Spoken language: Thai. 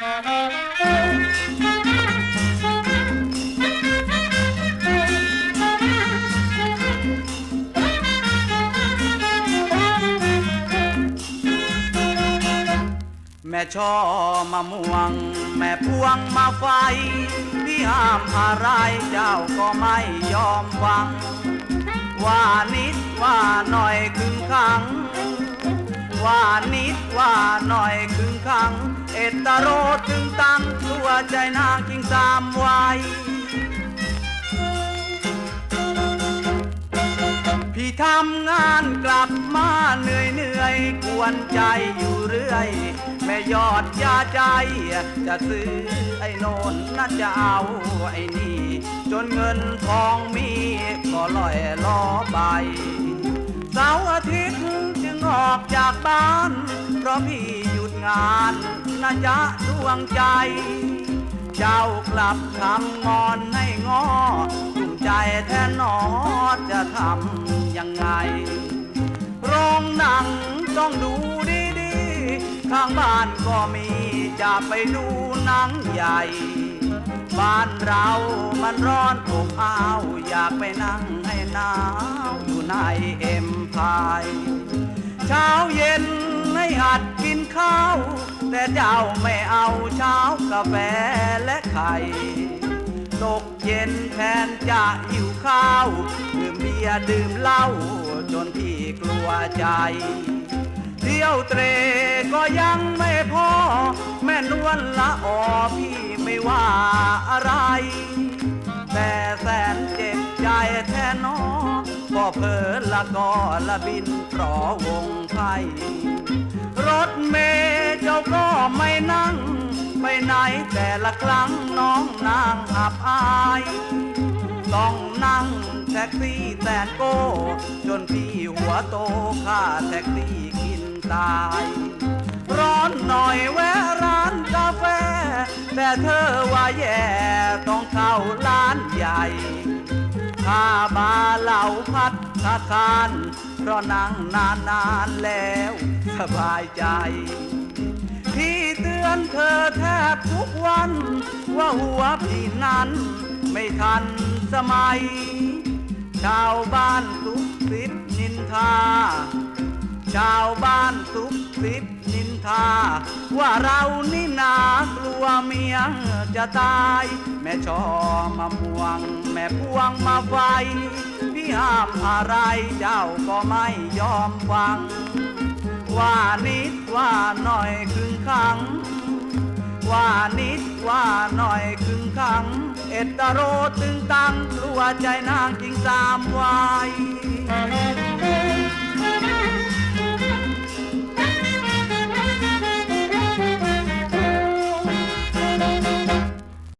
แม่ช่อมะม่วง แม่พวงมาไฟ พี่ห้ามอะไรเจ้าก็ไม่ยอมฟัง ว่านิดว่าหน่อยคึ่งคัง ว่านิดว่าหน่อยคึ่งคัง อตตะโรถึงตั้งตัวใจนางกิงสามไว้พี่ทำงานกลับมาเหนื่อยเหนื่อยกวนใจอยู่เรื่อย แม่ยอดยาใจ จะซื้อไอ้โนนน่าจะเอาไอ้นี่ จนเงินทองมีก็ลอยล้อใบเสาร์อาทิตย์จึงออกจากบ้าน เพราะพี่ งานนะจ๊ะดวงใจ เจ้ากลับคำงอนให้งอจุงใจแทนหนอจะทำยังไงโรงหนังต้องดูดีๆ ข้างบ้านก็มีจะไปดูหนังใหญ่ บ้านเรามันร้อนอบอ้าว อยากไปนั่งให้หนาว อยู่ในเอ็มพายเช้าเย หัดกินข้าว แต่เจ้าไม่เอาเช้ากาแฟและไข่ตกเย็นแทนจะหิวข้าว ดื่มเบียร์ดื่มเหล้าจนพี่กลัวใจ เที่ยวเตรก็ยังไม่พอ แม่นวลละออพี่ไม่ว่าอะไร แต่แสนเจ็บใจแท้หนอก็เพอละก็ละบินเพราะวงไพ่ ไม่นั่ง ไปไหนแต่ละครั้งน้องนางอับอาย ต้องนั่งแท็กซี่แสนโก้ จนพี่หัวโตค่าแท็กซี่กินตาย ร้อนหน่อยแวะร้านกาแฟ แต่เธอว่าแย่ต้องเข้าร้านใหญ่ข้าบาเหล่าพัดคาคารเพราะนั่งนานนานๆแล้วสบายใจ อนเธอแทบทุกวัน ว่าหัวพี่นั้นไม่ทันสมัย ชาวบ้านสุกสิบนินทา ชาวบ้านสุกสิบนินทา ว่าเรานี่นากลัวเมียจะตาย แม่ชอมาม่วง แม่พวงมาไฟ พี่ห้ามอะไรเจ้าก็ไม่ยอมฟัง ว่านิดว่าหน่อยครึ่งครั้ง ว่านิดว่าหน่อยครึ่งขัง เอตโรตึงตังกลัวใจนางจริงสามวาย